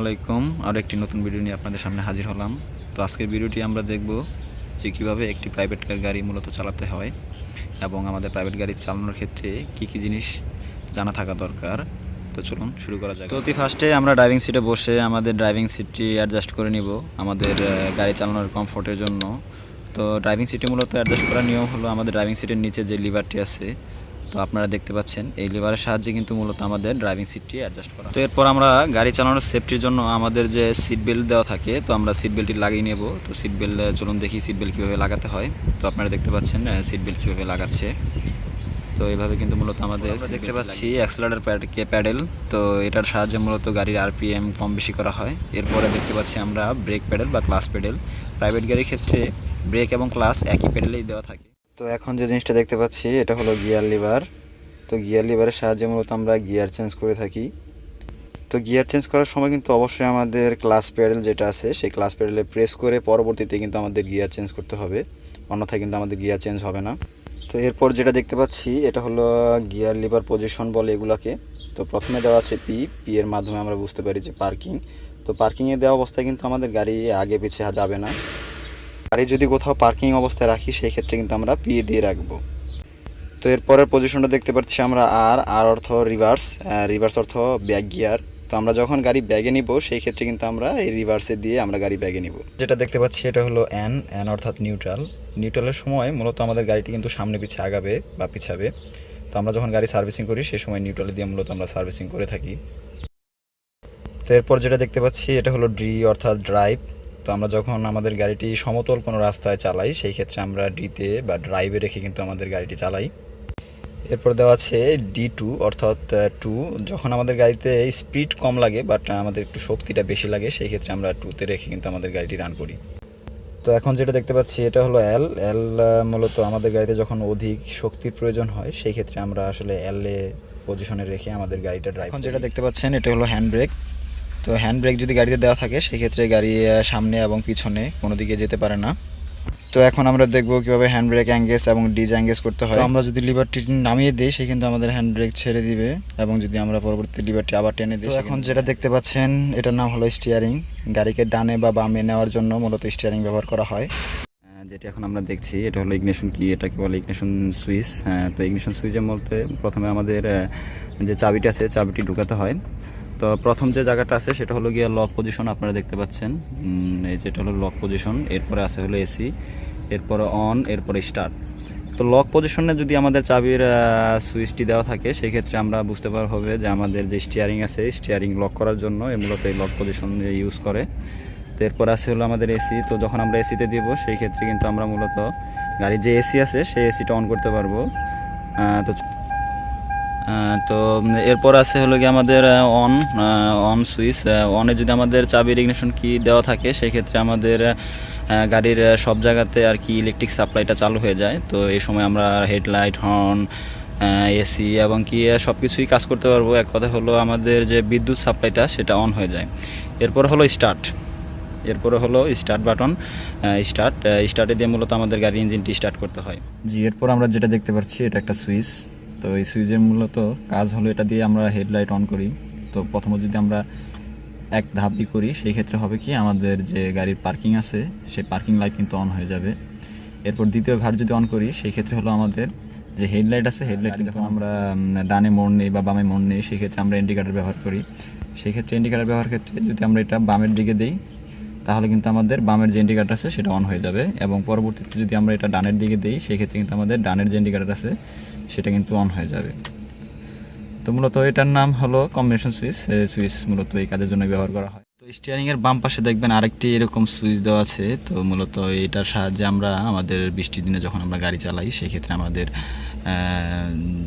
আলাইকুম, আর একটি নতুন ভিডিও নিয়ে আপনাদের সামনে হাজির হলাম। তো আজকের ভিডিওটি আমরা দেখব যে কীভাবে একটি প্রাইভেট কার গাড়ি মূলত চালাতে হয় এবং আমাদের প্রাইভেট গাড়ি চালানোর ক্ষেত্রে কী কী জিনিস জানা থাকা দরকার। তো চলুন শুরু করা যাক। তো অতি ফার্স্টে আমরা ড্রাইভিং সিটে বসে আমাদের ড্রাইভিং সিটটি অ্যাডজাস্ট করে নিব আমাদের গাড়ি চালানোর কমফোর্টের জন্য। তো ড্রাইভিং সিটে মূলত অ্যাডজাস্ট করার নিয়ম হলো আমাদের ড্রাইভিং সিটের নিচে যে লিভারটি আছে তো আপনারা দেখতে পাচ্ছেন এই লিভারের সাহায্যে কিন্তু মূলত আমাদের ড্রাইভিং সিটটি অ্যাডজাস্ট করা। তো এরপর আমরা গাড়ি চালানোর সেফটির জন্য আমাদের যে সিট বেল্ট দেওয়া থাকে তো আমরা সিট বেল্টটি লাগিয়ে নেব। তো সিট বেল্ট চলুন দেখি সিট বেল্ট কীভাবে লাগাতে হয়। তো আপনারা দেখতে পাচ্ছেন সিট বেল্ট কীভাবে লাগাচ্ছে। তো এইভাবে কিন্তু মূলত আমাদের দেখতে পাচ্ছি অ্যাক্সেলারেটর প্যাডকে প্যাডেল তো এটার সাহায্যে মূলত গাড়ির আরপিএম কম বেশি করা হয়। এরপরে দেখতে পাচ্ছি আমরা ব্রেক প্যাডেল বা ক্লাস প্যাডেল প্রাইভেট গাড়ির ক্ষেত্রে ব্রেক এবং ক্লাস একই প্যাডেলেই দেওয়া থাকে। তো এখন যে জিনিসটা দেখতে পাচ্ছি, এটা হলো গিয়ার লিভার। তো গিয়ার লিভারের সাহায্যে মূলত আমরা গিয়ার চেঞ্জ করে থাকি। তো গিয়ার চেঞ্জ করার সময় কিন্তু অবশ্যই আমাদের ক্লাস প্যাডেল যেটা আছে, সেই ক্লাস প্যাডেলে প্রেস করে পরবর্তীতে কিন্তু আমাদের গিয়ার চেঞ্জ করতে হবে। অন্যথায় কিন্তু আমাদের গিয়ার চেঞ্জ হবে না। তো এরপর যেটা দেখতে পাচ্ছি, এটা হলো গিয়ার লিভার পজিশন বলে এগুলাকে। তো প্রথমে দেওয়া আছে পি পি এর মাধ্যমে আমরা বুঝতে পারি যে পার্কিং। তো পার্কিংয়ে দেওয়া অবস্থায় কিন্তু আমাদের গাড়ি আগে পিছিয়ে যাবে না। গাড়ি যদি কোথাও পার্কিং অবস্থায় রাখি, সেই ক্ষেত্রে কিন্তু আমরা পি দিয়ে রাখব। তো এরপরের পজিশনটা দেখতে পাচ্ছি আমরা আর আর অর্থ রিভার্স রিভার্স অর্থ ব্যাক গিয়ার তো আমরা যখন গাড়ি ব্যাগে নিব, সেই ক্ষেত্রে কিন্তু আমরা এই রিভার্সে দিয়ে আমরা গাড়ি ব্যাগে নিব। যেটা দেখতে পাচ্ছি এটা হলো অ্যান অ্যান অর্থাৎ নিউট্রাল নিউট্রালের সময় মূলত আমাদের গাড়িটি কিন্তু সামনে পিছিয়ে আগাবে বা পিছাবে। তো আমরা যখন গাড়ি সার্ভিসিং করি, সেই সময় নিউট্রাল দিয়ে মূলত আমরা সার্ভিসিং করে থাকি। তো এরপর যেটা দেখতে পাচ্ছি, এটা হলো ড্রি অর্থাৎ ড্রাইভ তো আমরা যখন আমাদের গাড়িটি সমতল কোনো রাস্তায় চালাই সেই ক্ষেত্রে আমরা ডিতে বা ড্রাইভে রেখে কিন্তু আমাদের গাড়িটি চালাই। এরপর দেওয়া আছে ডি টু অর্থাৎ টু যখন আমাদের গাড়িতে স্পিড কম লাগে বাট আমাদের একটু শক্তিটা বেশি লাগে সেই ক্ষেত্রে আমরা টুতে রেখে কিন্তু আমাদের গাড়িটি রান করি। তো এখন যেটা দেখতে পাচ্ছি এটা হলো এল এল মূলত আমাদের গাড়িতে যখন অধিক শক্তির প্রয়োজন হয় সেই ক্ষেত্রে আমরা আসলে এল এ পজিশনে রেখে আমাদের গাড়িটা ড্রাইভ এখন যেটা দেখতে পাচ্ছেন এটা হলো হ্যান্ড ব্রেক তো হ্যান্ড ব্রেক যদি গাড়িতে দেওয়া থাকে সেই ক্ষেত্রে গাড়ি সামনে এবং পিছনে কোনো দিকে যেতে পারে না। তো এখন আমরা দেখব কীভাবে হ্যান্ড ব্রেক অ্যাঙ্গেজ এবং ডিজ অ্যাঙ্গেজ করতে হয়। আমরা যদি লিভারটি নামিয়ে দিই সে কিন্তু আমাদের হ্যান্ড ব্রেক ছেড়ে দিবে এবং যদি আমরা পরবর্তী লিভারটি আবার টেনে দিই এখন যেটা দেখতে পাচ্ছেন এটার নাম হলো স্টিয়ারিং গাড়িকে ডানে বা বামে নেওয়ার জন্য মূলত স্টিয়ারিং ব্যবহার করা হয়। যেটা এখন আমরা দেখছি এটা হলো ইগনেশন কি এটাকে বলে ইগনেশন সুইচ তো ইগনেশন সুইচের মধ্যে প্রথমে আমাদের যে চাবিটি আছে চাবিটি ঢুকাতে হয়। তো প্রথম যে জায়গাটা আছে সেটা হলো গিয়ে লক পজিশন আপনারা দেখতে পাচ্ছেন। এই যেটা হলো লক পজিশন এরপরে আছে হলো এসি এরপরে অন এরপরে স্টার্ট তো লক পজিশনে যদি আমাদের চাবির সুইচটি দেওয়া থাকে সেই ক্ষেত্রে আমরা বুঝতে পার হবে যে আমাদের যে স্টিয়ারিং আছে স্টিয়ারিং লক করার জন্য মূলত এই লক পজিশন ইউজ করে। তো এরপর আছে হলো আমাদের এসি তো যখন আমরা এসিতে দিব, সেই ক্ষেত্রে কিন্তু আমরা মূলত গাড়ির যে এসি আছে, সেই এসিটা অন করতে পারব। তো তো এরপর আছে হলো কি আমাদের অন অন সুইচ অনে যদি আমাদের চাবির ইগনিশন কি দেওয়া থাকে সেই ক্ষেত্রে আমাদের গাড়ির সব জায়গাতে আর কি ইলেকট্রিক সাপ্লাইটা চালু হয়ে যায়। তো এই সময় আমরা হেডলাইট হর্ন এসি এবং কি সব কিছুই কাজ করতে পারব। এক কথা হলো আমাদের যে বিদ্যুৎ সাপ্লাইটা সেটা অন হয়ে যায়। এরপর হলো স্টার্ট এরপরে হলো স্টার্ট বাটন স্টার্ট স্টার্টে দিয়ে মূলত আমাদের গাড়ির ইঞ্জিনটি স্টার্ট করতে হয়। জি, এরপর আমরা যেটা দেখতে পাচ্ছি, এটা একটা সুইচ তো এই সুইচের মূলত কাজ হলো এটা দিয়ে আমরা হেডলাইট অন করি। তো প্রথমত যদি আমরা এক ধাপ দিয়ে করি সেই ক্ষেত্রে হবে কি আমাদের যে গাড়ির পার্কিং আছে সেই পার্কিং লাইট কিন্তু অন হয়ে যাবে। এরপর দ্বিতীয় ঘাট যদি অন করি সেই ক্ষেত্রে হলো আমাদের যে হেডলাইট আছে হেডলাইট যখন আমরা ডানে মোড় নেই বা বামে মোড় নেই সেই ক্ষেত্রে আমরা ইন্ডিকেটার ব্যবহার করি। সেই ক্ষেত্রে ইন্ডিকেটার ব্যবহার ক্ষেত্রে যদি আমরা এটা বামের দিকে দিই তাহলে কিন্তু আমাদের বামের যে ইন্ডিকেটার আছে সেটা অন হয়ে যাবে। এবং পরবর্তীতে যদি আমরা এটা ডানের দিকে দিই সেই ক্ষেত্রে কিন্তু আমাদের ডানের যে ইন্ডিকেটার আছে সেটা কিন্তু অন হয়ে যাবে। তো মূলত এটার নাম হলো কম্বিনেশন সুইচ সুইচ মূলত এই কাজের জন্য ব্যবহার করা হয়। তো স্টিয়ারিং এর বাম পাশে দেখবেন আরেকটি এরকম সুইচ দেওয়া আছে। তো মূলত এটার সাহায্যে আমরা আমাদের বৃষ্টির দিনে যখন আমরা গাড়ি চালাই সেই ক্ষেত্রে আমাদের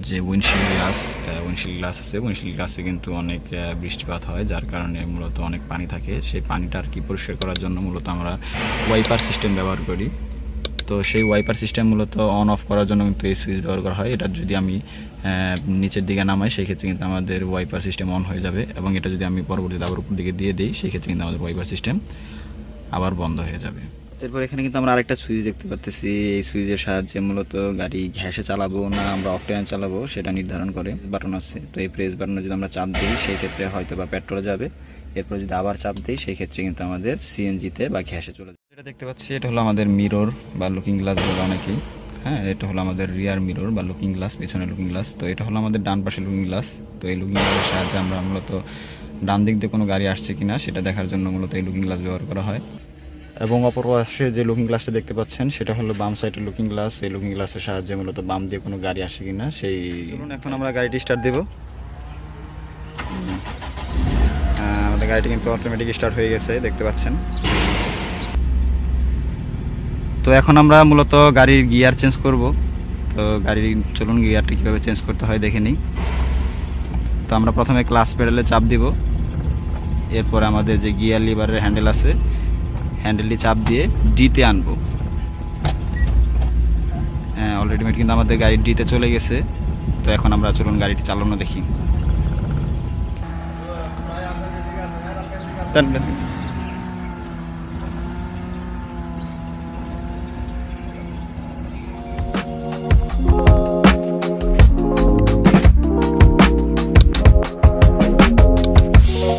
যে উইন্ডশিল্ড গ্লাস উইন্ডশিল্ড গ্লাস আছে উইন্ডশিল্ড গ্লাসে কিন্তু অনেক বৃষ্টিপাত হয়, যার কারণে মূলত অনেক পানি থাকে। সেই পানিটা আর কি পরিষ্কার করার জন্য মূলত আমরা ওয়াইপার সিস্টেম ব্যবহার করি। তো সেই ওয়াইপার সিস্টেম মূলত অন অফ করার জন্য কিন্তু এই সুইচ ব্যবহার করা হয়। এটা যদি আমি নিচের দিকে নামাই সেই ক্ষেত্রে কিন্তু আমাদের ওয়াইপার সিস্টেম অন হয়ে যাবে এবং এটা যদি আমি পরবর্তীতে আবার উপর দিকে দিয়ে দিই সেই ক্ষেত্রে কিন্তু আমাদের ওয়াইপার সিস্টেম আবার বন্ধ হয়ে যাবে। এরপর এখানে কিন্তু আমরা আরেকটা সুইচ দেখতে পাচ্তেছি এই সুইচের সাহায্যে মূলত গাড়ি ঘ্যাসে চালাবো না, আমরা অকটেন চালাবো, সেটা নির্ধারণ করে বাটন আছে। তো এই প্রেস বাটনে যদি আমরা চাপ দিই সেই ক্ষেত্রে হয়তো বা পেট্রোলে যাবে। এরপর যদি আবার চাপ দিই সেই ক্ষেত্রে কিন্তু আমাদের সিএনজিতে বা গ্যাসে চলে যায় যেটা দেখতে পাচ্ছি এটা হলো আমাদের মিরর বা লুকিং গ্লাস বলে অনেকেই। হ্যাঁ এটা হলো আমাদের রিয়ার মিরর বা লুকিং গ্লাস পিছনে লুকিং গ্লাস তো এটা হলো আমাদের ডান পাশে লুকিং গ্লাস তো এই লুকিং গ্লাসের সাহায্যে আমরা মূলত ডান দিক দিয়ে কোনো গাড়ি আসছে কিনা সেটা দেখার জন্য মূলত এই লুকিং গ্লাস ব্যবহার করা হয়। এবং অপর পাশে যে লুকিং গ্লাসটা দেখতে পাচ্ছেন সেটা হলো বাম সাইডের লুকিং গ্লাস এই লুকিং গ্লাসের সাহায্যে মূলত বাম দিয়ে কোনো গাড়ি আসে কিনা সেই এখন আমরা গাড়িটি স্টার্ট দেব। আমাদের গাড়িটি কিন্তু অটোমেটিক স্টার্ট হয়ে গেছে, দেখতে পাচ্ছেন। তো এখন আমরা মূলত গাড়ির গিয়ার চেঞ্জ করব। তো গাড়ির চলুন গিয়ারটি কীভাবে চেঞ্জ করতে হয় দেখে নিই। তো আমরা প্রথমে ক্লাস পেডালে চাপ দিব। এরপর আমাদের যে গিয়ার লিভারের হ্যান্ডেল আছে হ্যান্ডেলটি চাপ দিয়ে ডিতে আনব। হ্যাঁ অলরেডি কিন্তু আমাদের গাড়ি ডিতে চলে গেছে। তো এখন আমরা চলুন গাড়িটি চালানো দেখি। ಧನ್ಯವಾದ